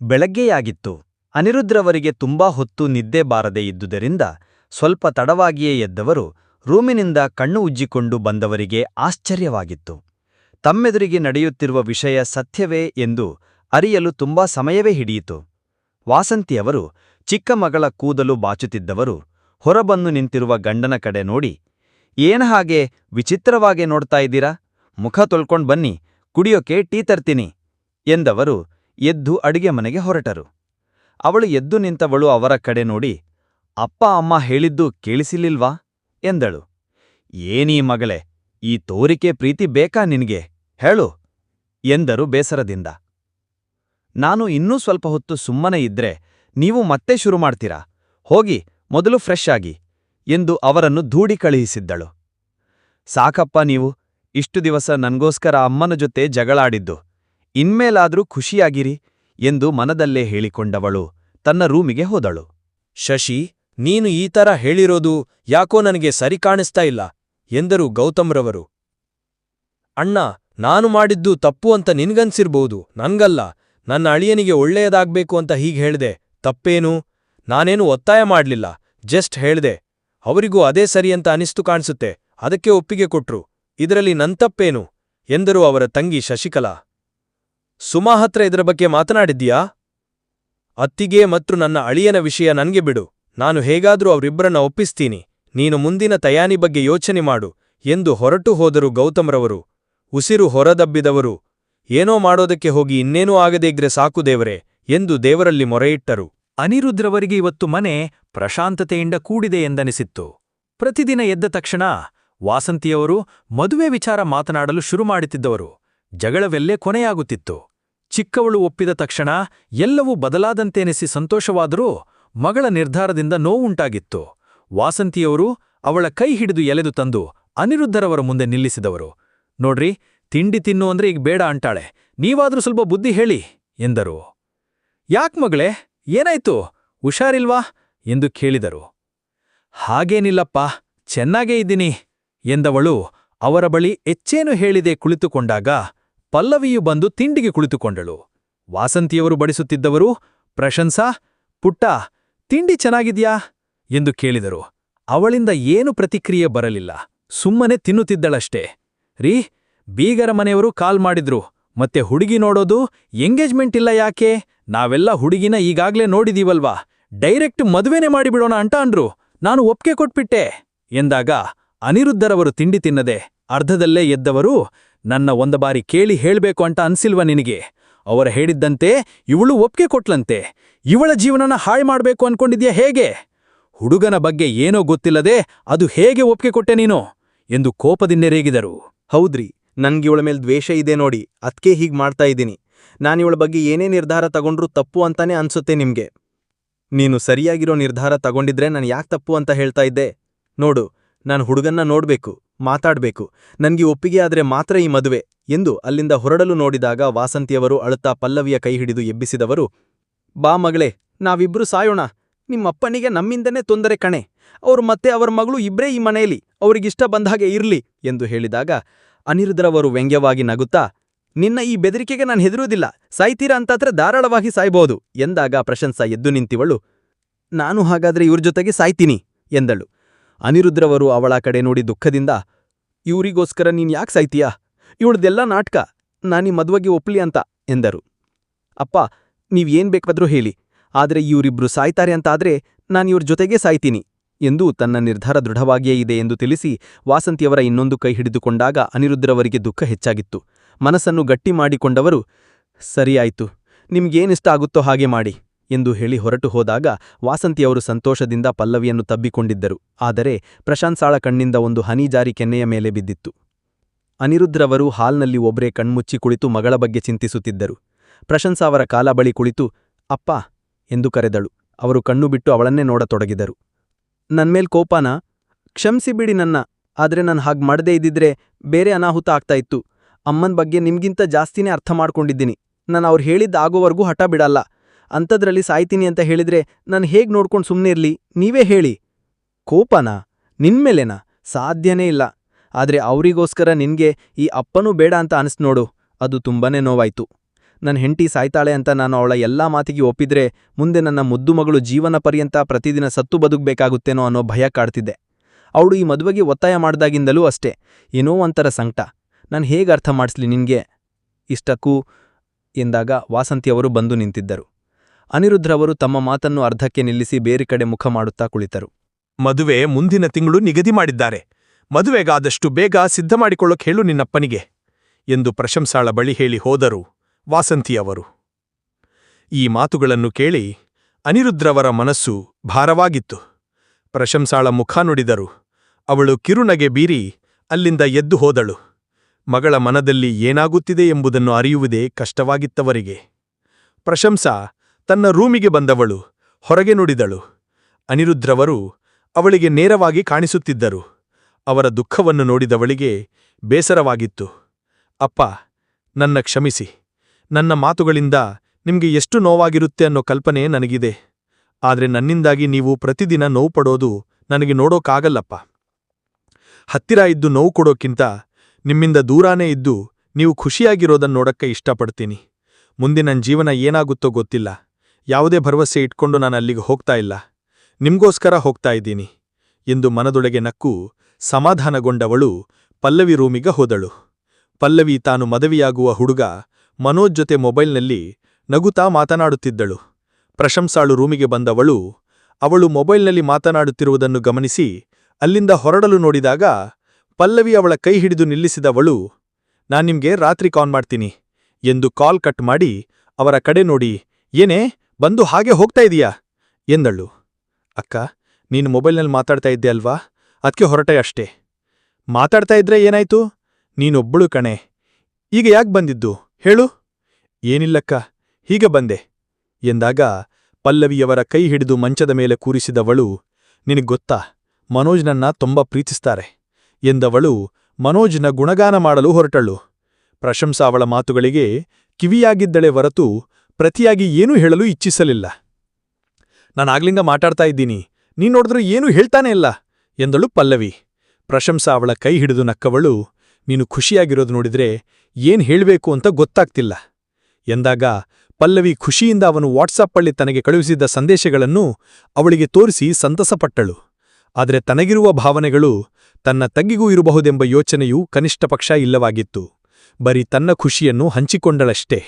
ಬೆಳಗ್ಗೆಯಾಗಿತ್ತು. ಅನಿರುದ್ರವರಿಗೆ ತುಂಬಾ ಹೊತ್ತು ನಿದ್ದೆ ಬಾರದೇ ಇದ್ದುದರಿಂದ ಸ್ವಲ್ಪ ತಡವಾಗಿಯೇ ಎದ್ದವರು ರೂಮಿನಿಂದ ಕಣ್ಣು ಉಜ್ಜಿಕೊಂಡು ಬಂದವರಿಗೆ ಆಶ್ಚರ್ಯವಾಗಿತ್ತು. ತಮ್ಮೆದುರಿಗೆ ನಡೆಯುತ್ತಿರುವ ವಿಷಯ ಸತ್ಯವೇ ಎಂದು ಅರಿಯಲು ತುಂಬಾ ಸಮಯವೇ ಹಿಡಿಯಿತು. ವಾಸಂತಿಯವರು ಚಿಕ್ಕ ಮಗಳ ಕೂದಲು ಬಾಚುತ್ತಿದ್ದವರು ಹೊರಬಂದು ನಿಂತಿರುವ ಗಂಡನ ಕಡೆ ನೋಡಿ, ಏನ ಹಾಗೆ ವಿಚಿತ್ರವಾಗೆ ನೋಡ್ತಾ ಇದ್ದೀರಾ? ಮುಖ ತೊಳ್ಕೊಂಡ್ ಬನ್ನಿ, ಕುಡಿಯೋಕೆ ಟೀ ತರ್ತೀನಿ ಎಂದವರು ಎದ್ದು ಅಡಿಗೆ ಮನೆಗೆ ಹೊರಟರು. ಅವಳು ಎದ್ದು ನಿಂತವಳು ಅವರ ಕಡೆ ನೋಡಿ, ಅಪ್ಪ, ಅಮ್ಮ ಹೇಳಿದ್ದು ಕೇಳಿಸಿಲಿಲ್ವಾ? ಎಂದಳು. ಏನೀ ಮಗಳೇ, ಈ ತೋರಿಕೆ ಪ್ರೀತಿ ಬೇಕಾ ನಿನಗೆ? ಹೇಳು, ಎಂದರು ಬೇಸರದಿಂದ. ನಾನು ಇನ್ನೂ ಸ್ವಲ್ಪ ಹೊತ್ತು ಸುಮ್ಮನೆ ಇದ್ರೆ ನೀವು ಮತ್ತೆ ಶುರು ಮಾಡ್ತೀರಾ? ಹೋಗಿ, ಮೊದಲು ಫ್ರೆಶ್ ಆಗಿ, ಎಂದು ಅವರನ್ನು ಧೂಡಿ ಕಳುಹಿಸಿದ್ದಳು. ಸಾಕಪ್ಪ ನೀವು, ಇಷ್ಟು ದಿವಸ ನನಗೋಸ್ಕರ ಅಮ್ಮನ ಜೊತೆ ಜಗಳಾಡಿದ್ದು ಇನ್ಮೇಲಾದ್ರೂ ಖುಷಿಯಾಗಿರಿ ಎಂದು ಮನದಲ್ಲೇ ಹೇಳಿಕೊಂಡವಳು. ತನ್ನ ರೂಮಿಗೆ ಹೋದಳು. ಶಶಿ, ನೀನು ಈ ತರ ಹೇಳಿರೋದು ಯಾಕೋ ನನಗೆ ಸರಿ ಕಾಣಿಸ್ತಾ ಇಲ್ಲ, ಎಂದರು ಗೌತಮ್ರವರು. ಅಣ್ಣ, ನಾನು ಮಾಡಿದ್ದು ತಪ್ಪು ಅಂತ ನಿನ್ಗನ್ಸಿರ್ಬೋದು, ನನ್ಗಲ್ಲ. ನನ್ನ ಅಳಿಯನಿಗೆ ಒಳ್ಳೆಯದಾಗ್ಬೇಕು ಅಂತ ಹೀಗೆ ಹೇಳ್ದೆ. ತಪ್ಪೇನು? ನಾನೇನು ಒತ್ತಾಯ ಮಾಡ್ಲಿಲ್ಲ. ಜಸ್ಟ್ ಹೇಳ್ದೆ. ಅವರಿಗೂ ಅದೇ ಸರಿ ಅಂತ ಅನಿಸ್ತು ಕಾಣಿಸುತ್ತೆ. ಅದಕ್ಕೆ ಒಪ್ಪಿಗೆ ಕೊಟ್ರು. ಇದರಲ್ಲಿ ನನ್ ತಪ್ಪೇನು? ಎಂದರು ಅವರ ತಂಗಿ ಶಶಿಕಲಾ. ಸುಮಾ ಹತ್ರ ಇದರ ಬಗ್ಗೆ ಮಾತನಾಡಿದ್ದೀಯಾ? ಅತ್ತಿಗೆ ಮತ್ತು ನನ್ನ ಅಳಿಯನ ವಿಷಯ ನನಗೆ ಬಿಡು. ನಾನು ಹೇಗಾದರೂ ಅವರಿಬ್ಬರನ್ನ ಒಪ್ಪಿಸ್ತೀನಿ. ನೀನು ಮುಂದಿನ ತಯಾನಿ ಬಗ್ಗೆ ಯೋಚನೆ ಮಾಡು. ಎಂದು ಹೊರಟು ಹೋದರು ಗೌತಮ್ರವರು. ಉಸಿರು ಹೊರದಬ್ಬಿದವರು. ಏನೋ ಮಾಡೋದಕ್ಕೆ ಹೋಗಿ ಇನ್ನೇನೂ ಆಗದೇಗ್ರೆ ಸಾಕು ದೇವರೇ ಎಂದು ದೇವರಲ್ಲಿ ಮೊರೆಯಿಟ್ಟರು. ಅನಿರುದ್ರವರಿಗೆ ಇವತ್ತು ಮನೆ ಪ್ರಶಾಂತತೆಯಿಂದ ಕೂಡಿದೆ ಎಂದನಿಸಿತ್ತು. ಪ್ರತಿದಿನ ಎದ್ದ ತಕ್ಷಣ ವಾಸಂತಿಯವರು ಮದುವೆ ವಿಚಾರ ಮಾತನಾಡಲು ಶುರು ಮಾಡುತ್ತಿದ್ದವರು. ಜಗಳವೆಲ್ಲೇ ಕೊನೆಯಾಗುತ್ತಿತ್ತು. ಚಿಕ್ಕವಳು ಒಪ್ಪಿದ ತಕ್ಷಣ ಎಲ್ಲವೂ ಬದಲಾದಂತೆನಿಸಿ ಸಂತೋಷವಾದರೂ ಮಗಳ ನಿರ್ಧಾರದಿಂದ ನೋವುಂಟಾಗಿತ್ತು. ವಾಸಂತಿಯವರು ಅವಳ ಕೈ ಹಿಡಿದು ಎಲೆದು ತಂದು ಅನಿರುದ್ಧರವರ ಮುಂದೆ ನಿಲ್ಲಿಸಿದವರು. ನೋಡ್ರಿ, ತಿಂಡಿ ತಿನ್ನು ಅಂದ್ರೆ ಈಗ ಬೇಡ ಅಂಟಾಳೆ. ನೀವಾದ್ರೂ ಸ್ವಲ್ಪ ಬುದ್ಧಿ ಹೇಳಿ, ಎಂದರು. ಯಾಕ್ ಮಗಳೇ, ಏನಾಯ್ತು? ಹುಷಾರಿಲ್ವಾ? ಎಂದು ಕೇಳಿದರು. ಹಾಗೇನಿಲ್ಲಪ್ಪ, ಚೆನ್ನಾಗೇ ಇದ್ದೀನಿ, ಎಂದವಳು ಅವರ ಬಳಿ ಎಚ್ಚೇನು ಹೇಳಿದೆ ಕುಳಿತುಕೊಂಡಾಗ ಪಲ್ಲವಿಯು ಬಂದು ತಿಂಡಿಗೆ ಕುಳಿತುಕೊಂಡಳು. ವಾಸಂತಿಯವರು ಬಡಿಸುತ್ತಿದ್ದವರು, ಪ್ರಶಂಸಾ, ಪುಟ್ಟ, ತಿಂಡಿ ಚೆನ್ನಾಗಿದ್ಯಾ? ಎಂದು ಕೇಳಿದರು. ಅವಳಿಂದ ಏನು ಪ್ರತಿಕ್ರಿಯೆ ಬರಲಿಲ್ಲ. ಸುಮ್ಮನೆ ತಿನ್ನುತ್ತಿದ್ದಳಷ್ಟೇ. ರೀ, ಬೀಗರ ಮನೆಯವರು ಕಾಲ್ ಮಾಡಿದ್ರು. ಮತ್ತೆ ಹುಡುಗಿ ನೋಡೋದು ಎಂಗೇಜ್ಮೆಂಟ್ ಇಲ್ಲ ಯಾಕೆ? ನಾವೆಲ್ಲ ಹುಡುಗಿನ ಈಗಾಗ್ಲೇ ನೋಡಿದೀವಲ್ವಾ? ಡೈರೆಕ್ಟ್ ಮದುವೆನೆ ಮಾಡಿಬಿಡೋಣ ಅಂತ ಅಂದ್ರು. ನಾನು ಒಪ್ಕೆ ಕೊಟ್ಬಿಟ್ಟೆ. ಎಂದಾಗ ಅನಿರುದ್ಧರವರು ತಿಂಡಿ ತಿನ್ನದೆ ಅರ್ಧದಲ್ಲೇ ಎದ್ದವರು, ನನ್ನ ಒಂದು ಬಾರಿ ಕೇಳಿ ಹೇಳಬೇಕು ಅಂತ ಅನ್ಸಿಲ್ವ ನಿನಗೆ? ಅವರ ಹೇಳಿದ್ದಂತೆ, ಇವಳು ಒಪ್ಕೆ ಕೊಟ್ಲಂತೆ. ಇವಳ ಜೀವನನ ಹಾಳು ಮಾಡಬೇಕು ಅನ್ಕೊಂಡಿದ್ಯಾ ಹೇಗೆ? ಹುಡುಗನ ಬಗ್ಗೆ ಏನೋ ಗೊತ್ತಿಲ್ಲದೆ ಅದು ಹೇಗೆ ಒಪ್ಕೆ ಕೊಟ್ಟೆ ನೀನು? ಎಂದು ಕೋಪದಿಂದೆರೇಗಿದರು. ಹೌದ್ರಿ ಇವಳ ಮೇಲೆ ದ್ವೇಷ ಇದೆ ನೋಡಿ, ಅದ್ಕೆ ಹೀಗ್ ಮಾಡ್ತಾ ಇದ್ದೀನಿ. ನಾನಿವಳ ಬಗ್ಗೆ ಏನೇ ನಿರ್ಧಾರ ತಗೊಂಡ್ರೂ ತಪ್ಪು ಅಂತಾನೆ ಅನ್ಸುತ್ತೆ ನಿಮ್ಗೆ. ನೀನು ಸರಿಯಾಗಿರೋ ನಿರ್ಧಾರ ತಗೊಂಡಿದ್ರೆ ನಾನು ಯಾಕೆ ತಪ್ಪು ಅಂತ ಹೇಳ್ತಾ ಇದ್ದೆ? ನೋಡು ನಾನು ಹುಡುಗನ್ನ ನೋಡ್ಬೇಕು, ಮಾತಾಡ್ಬೇಕು, ನನಗೆ ಒಪ್ಪಿಗೆ ಆದ್ರೆ ಮಾತ್ರ ಈ ಮದುವೆ ಎಂದು ಅಲ್ಲಿಂದ ಹೊರಡಲು ನೋಡಿದಾಗ ವಾಸಂತಿಯವರು ಅಳುತ್ತಾ ಪಲ್ಲವಿಯ ಕೈ ಹಿಡಿದು ಎಬ್ಬಿಸಿದವರು, ಬಾ ಮಗಳೇ, ನಾವಿಬ್ರು ಸಾಯೋಣ. ನಿಮ್ಮಪ್ಪನಿಗೆ ನಮ್ಮಿಂದನೇ ತೊಂದರೆ ಕಣೆ. ಅವ್ರು ಮತ್ತೆ ಅವರ ಮಗಳು ಇಬ್ರೇ ಈ ಮನೆಯಲ್ಲಿ. ಅವರಿಗಿಷ್ಟ ಬಂದಾಗೆ ಇರ್ಲಿ ಎಂದು ಹೇಳಿದಾಗ ಅನಿರುದ್ರವರು ವ್ಯಂಗ್ಯವಾಗಿ ನಗುತ್ತಾ, ನಿನ್ನ ಈ ಬೆದರಿಕೆಗೆ ನಾನು ಹೆದರುವುದಿಲ್ಲ. ಸಾಯ್ತೀರಾ ಅಂತಾತ್ರ ಧಾರಾಳವಾಗಿ ಸಾಯ್ಬೋದು ಎಂದಾಗ ಪ್ರಶಂಸಾ ಎದ್ದು ನಿಂತಿವಳು, ನಾನು ಹಾಗಾದ್ರೆ ಇವ್ರ ಜೊತೆಗೆ ಸಾಯ್ತೀನಿ ಎಂದಳು. ಅನಿರುದ್ರವರು ಅವಳ ಕಡೆ ನೋಡಿ ದುಃಖದಿಂದ, ಇವರಿಗೋಸ್ಕರ ನೀನ್ ಯಾಕೆ ಸಾಯ್ತೀಯಾ? ಇವಳ್ದೆಲ್ಲ ನಾಟಕ ನಾನೀ ಮದುವೆಗೆ ಒಪ್ಲಿ ಅಂತ ಎಂದರು. ಅಪ್ಪ ನೀವೇನ್ ಬೇಕಾದ್ರೂ ಹೇಳಿ, ಆದರೆ ಇವರಿಬ್ರು ಸಾಯ್ತಾರೆ ಅಂತಾದ್ರೆ ನಾನಿವ್ರ ಜೊತೆಗೇ ಸಾಯ್ತೀನಿ ಎಂದು ತನ್ನ ನಿರ್ಧಾರ ದೃಢವಾಗಿಯೇ ಇದೆ ಎಂದು ತಿಳಿಸಿ ವಾಸಂತಿಯವರ ಇನ್ನೊಂದು ಕೈ ಹಿಡಿದುಕೊಂಡಾಗ ಅನಿರುದ್ರವರಿಗೆ ದುಃಖ ಹೆಚ್ಚಾಗಿತ್ತು. ಮನಸ್ಸನ್ನು ಗಟ್ಟಿ ಮಾಡಿಕೊಂಡವರು ಸರಿಯಾಯಿತು ನಿಮ್ಗೇನಿಷ್ಟ ಆಗುತ್ತೋ ಹಾಗೆ ಮಾಡಿ. ಎಂದು ಹೇಳಿ ಹೊರಟು ಹೋದಾಗ ವಾಸಂತಿಯವರು ಸಂತೋಷದಿಂದ ಪಲ್ಲವಿಯನ್ನು ತಬ್ಬಿಕೊಂಡಿದ್ದರು. ಆದರೆ ಪ್ರಶಾಂತ್ ಸಾಳ ಕಣ್ಣಿಂದ ಒಂದು ಹನಿ ಜಾರಿ ಕೆನ್ನೆಯ ಮೇಲೆ ಬಿದ್ದಿತ್ತು. ಅನಿರುದ್ರವರು ಹಾಲ್ನಲ್ಲಿ ಒಬ್ರೇ ಕಣ್ಮುಚ್ಚಿ ಕುಳಿತು ಮಗಳ ಬಗ್ಗೆ ಚಿಂತಿಸುತ್ತಿದ್ದರು. ಪ್ರಶಂಸಾವರ ಕಾಲ ಬಳಿ ಕುಳಿತು, ಅಪ್ಪ! ಎಂದು ಕರೆದಳು. ಅವರು ಕಣ್ಣು ಬಿಟ್ಟು ಅವಳನ್ನೇ ನೋಡತೊಡಗಿದರು. ನನ್ಮೇಲ್ ಕೋಪಾನ? ಕ್ಷಮಿಸಿಬಿಡಿ ನನ್ನ. ಆದರೆ ನಾನು ಹಾಗೆ ಮಾಡದೇ ಇದ್ದಿದ್ರೆ ಬೇರೆ ಅನಾಹುತ ಆಗ್ತಾ ಇತ್ತು. ಅಮ್ಮನ್ ಬಗ್ಗೆ ನಿಮ್ಗಿಂತ ಜಾಸ್ತಿನೇ ಅರ್ಥ ಮಾಡ್ಕೊಂಡಿದ್ದೀನಿ. ನಾನು ಅವ್ರು ಹೇಳಿದ್ದ ಆಗೋವರೆಗೂ ಹಠ ಬಿಡಲ್ಲ. ಅಂಥದ್ರಲ್ಲಿ ಸಾಯ್ತೀನಿ ಅಂತ ಹೇಳಿದ್ರೆ ನಾನು ಹೇಗ್ ನೋಡ್ಕೊಂಡು ಸುಮ್ಮನೆ ಇರ್ಲಿ? ನೀವೇ ಹೇಳಿ. ಕೋಪನಾ? ನಿನ್ಮೇಲೆನಾ? ಸಾಧ್ಯನೇ ಇಲ್ಲ. ಆದ್ರೆ ಅವರಿಗೋಸ್ಕರ ನಿನ್ಗೆ ಈ ಅಪ್ಪನೂ ಬೇಡ ಅಂತ ಅನಿಸ್ ನೋಡು. ಅದು ತುಂಬಾನೇ ನೋವಾಯ್ತು. ನನ್ನ ಹೆಂಡತಿ ಸಾಯ್ತಾಳೆ ಅಂತ ನಾನು ಅವಳ ಎಲ್ಲಾ ಮಾತಿಗೆ ಒಪ್ಪಿದ್ರೆ ಮುಂದೆ ನನ್ನ ಮುದ್ದು ಮಗಳು ಜೀವನ ಪರ್ಯಂತ ಪ್ರತಿದಿನ ಸತ್ತು ಬದುಕಬೇಕಾಗುತ್ತೇನೋ ಅನ್ನೋ ಭಯ ಕಾಡ್ತಿದ್ದೆ. ಅವಳು ಈ ಮದುವೆಗೆ ಒತ್ತಾಯ ಮಾಡ್ದಾಗಿಂದಲೂ ಅಷ್ಟೇ. ಏನೋ ಒಂಥರ ಸಂಕಟ. ನಾನು ಹೇಗೆ ಅರ್ಥ ಮಾಡಿಸ್ಲಿ ನಿನಗೆ? ಇಷ್ಟಕ್ಕೂ ಎಂದಾಗ ವಾಸಂತಿಯವರು ಬಂದು ನಿಂತಿದ್ದರು. ಅನಿರುದ್ರವರು ತಮ್ಮ ಮಾತನ್ನು ಅರ್ಧಕ್ಕೆ ನಿಲ್ಲಿಸಿ ಬೇರೆ ಕಡೆ ಮುಖ ಮಾಡುತ್ತಾ ಕುಳಿತರು. ಮದುವೆ ಮುಂದಿನ ತಿಂಗಳು ನಿಗದಿ ಮಾಡಿದ್ದಾರೆ. ಮದುವೆಗಾದಷ್ಟು ಬೇಗ ಸಿದ್ಧ ಮಾಡಿಕೊಳ್ಳೋಕೆ ಹೇಳು ನಿನ್ನಪ್ಪನಿಗೆ ಎಂದು ಪ್ರಶಂಸಾಳ ಬಳಿ ಹೇಳಿ ಹೋದರು ವಾಸಂತಿಯವರು ಈ ಮಾತುಗಳನ್ನು ಕೇಳಿ ಅನಿರುದ್ರವರ ಮನಸ್ಸು ಭಾರವಾಗಿತ್ತು. ಪ್ರಶಂಸಾಳ ಮುಖ ನುಡಿದರು. ಅವಳು ಕಿರುನಗೆ ಬೀರಿ ಅಲ್ಲಿಂದ ಎದ್ದು ಹೋದಳು. ಮಗಳ ಮನದಲ್ಲಿ ಏನಾಗುತ್ತಿದೆ ಎಂಬುದನ್ನು ಅರಿಯುವುದೇ ಕಷ್ಟವಾಗಿತ್ತವರಿಗೆ. ಪ್ರಶಂಸಾ ತನ್ನ ರೂಮಿಗೆ ಬಂದವಳು, ಹೊರಗೆ ನುಡಿದಳು. ಅನಿರುದ್ಧ್ರವರು ಅವಳಿಗೆ ನೇರವಾಗಿ ಕಾಣಿಸುತ್ತಿದ್ದರು. ಅವರ ದುಃಖವನ್ನು ನೋಡಿದವಳಿಗೆ ಬೇಸರವಾಗಿತ್ತು. ಅಪ್ಪ, ನನ್ನ ಕ್ಷಮಿಸಿ. ನನ್ನ ಮಾತುಗಳಿಂದ ನಿಮಗೆ ಎಷ್ಟು ನೋವಾಗಿರುತ್ತೆ ಅನ್ನೋ ಕಲ್ಪನೆ ನನಗಿದೆ. ಆದರೆ ನನ್ನಿಂದಾಗಿ ನೀವು ಪ್ರತಿದಿನ ನೋವು ಪಡೋದು ನನಗೆ ನೋಡೋಕ್ಕಾಗಲ್ಲಪ್ಪ ಹತ್ತಿರ ಇದ್ದು ನೋವು ಕೊಡೋಕ್ಕಿಂತ ನಿಮ್ಮಿಂದ ದೂರಾನೇ ಇದ್ದು ನೀವು ಖುಷಿಯಾಗಿರೋದನ್ನ ನೋಡಕ್ಕೆ ಇಷ್ಟಪಡ್ತೀನಿ. ಮುಂದೆ ನನ್ನ ಜೀವನ ಏನಾಗುತ್ತೋ ಗೊತ್ತಿಲ್ಲ. ಯಾವುದೇ ಭರವಸೆ ಇಟ್ಕೊಂಡು ನಾನು ಅಲ್ಲಿಗೆ ಹೋಗ್ತಾ ಇಲ್ಲ. ನಿಮ್ಗೋಸ್ಕರ ಹೋಗ್ತಾ ಇದ್ದೀನಿ. ಎಂದು ಮನದೊಳಗೆ ನಕ್ಕು ಸಮಾಧಾನಗೊಂಡವಳು ಪಲ್ಲವಿ ರೂಮಿಗ ಹೋದಳು. ಪಲ್ಲವಿ ತಾನು ಮದವಿಯಾಗುವ ಹುಡುಗ ಮನೋಜ್ ಜೊತೆ ಮೊಬೈಲ್ನಲ್ಲಿ ನಗುತಾ ಮಾತನಾಡುತ್ತಿದ್ದಳು. ಪ್ರಶಂಸಾಳು ರೂಮಿಗೆ ಬಂದವಳು ಅವಳು ಮೊಬೈಲ್ನಲ್ಲಿ ಮಾತನಾಡುತ್ತಿರುವುದನ್ನು ಗಮನಿಸಿ ಅಲ್ಲಿಂದ ಹೊರಡಲು ನೋಡಿದಾಗ ಪಲ್ಲವಿ ಅವಳ ಕೈ ಹಿಡಿದು ನಿಲ್ಲಿಸಿದವಳು, ನಾನ್ ನಿಮ್ಗೆ ರಾತ್ರಿ ಕಾಲ್ ಮಾಡ್ತೀನಿ ಎಂದು ಕಾಲ್ ಕಟ್ ಮಾಡಿ ಅವರ ಕಡೆ ನೋಡಿ, ಏನೇ ಬಂದು ಹಾಗೆ ಹೋಗ್ತಾ ಇದೀಯಾ? ಎಂದಳು. ಅಕ್ಕ, ನೀನು ಮೊಬೈಲ್ನಲ್ಲಿ ಮಾತಾಡ್ತಾ ಇದ್ದೆ ಅಲ್ವಾ? ಅದಕ್ಕೆ ಹೊರಟೆ ಅಷ್ಟೇ. ಮಾತಾಡ್ತಾ ಇದ್ರೆ ಏನಾಯ್ತು? ನೀನೊಬ್ಬಳು ಕಣೆ. ಈಗ ಯಾಕ್ ಬಂದಿದ್ದು? ಹೇಳು. ಏನಿಲ್ಲಕ್ಕ, ಹೀಗೆ ಬಂದೆ. ಎಂದಾಗ ಪಲ್ಲವಿಯವರ ಕೈ ಹಿಡಿದು ಮಂಚದ ಮೇಲೆ ಕೂರಿಸಿದವಳು ನಿನಗೊತ್ತಾ ಗೊತ್ತಾ ಮನೋಜ್ನನ್ನ ತುಂಬ ಪ್ರೀತಿಸ್ತಾರೆ ಎಂದವಳು ಮನೋಜ್ನ ಗುಣಗಾನ ಮಾಡಲು ಹೊರಟಳು. ಪ್ರಶಂಸಾ ಅವಳ ಮಾತುಗಳಿಗೆ ಕಿವಿಯಾಗಿದ್ದಳೆ ಹೊರತು ಪ್ರತಿಯಾಗಿ ಏನೂ ಹೇಳಲು ಇಚ್ಛಿಸಲಿಲ್ಲ. ನಾನಾಗ್ಲಿಂದ ಮಾತಾಡ್ತಾ ಇದ್ದೀನಿ, ನೀನ್ ನೋಡಿದ್ರೂ ಏನೂ ಹೇಳ್ತಾನೆ ಇಲ್ಲ, ಎಂದಳು ಪಲ್ಲವಿ. ಪ್ರಶಂಸಾ ಅವಳ ಕೈ ಹಿಡಿದು ನಕ್ಕವಳು, ನೀನು ಖುಷಿಯಾಗಿರೋದು ನೋಡಿದ್ರೆ ಏನ್ ಹೇಳಬೇಕು ಅಂತ ಗೊತ್ತಾಗ್ತಿಲ್ಲ. ಎಂದಾಗ ಪಲ್ಲವಿ ಖುಷಿಯಿಂದ ಅವನು ವಾಟ್ಸಾಪ್ಪಲ್ಲಿ ತನಗೆ ಕಳುಹಿಸಿದ್ದ ಸಂದೇಶಗಳನ್ನು ಅವಳಿಗೆ ತೋರಿಸಿ ಸಂತಸಪಟ್ಟಳು. ಆದರೆ ತನಗಿರುವ ಭಾವನೆಗಳು ತನ್ನ ತಗ್ಗಿಗೂ ಇರಬಹುದೆಂಬ ಯೋಚನೆಯೂ ಕನಿಷ್ಠಪಕ್ಷ ಇಲ್ಲವಾಗಿತ್ತು. ಬರೀ ತನ್ನ ಖುಷಿಯನ್ನು ಹಂಚಿಕೊಂಡಳಷ್ಟೇ.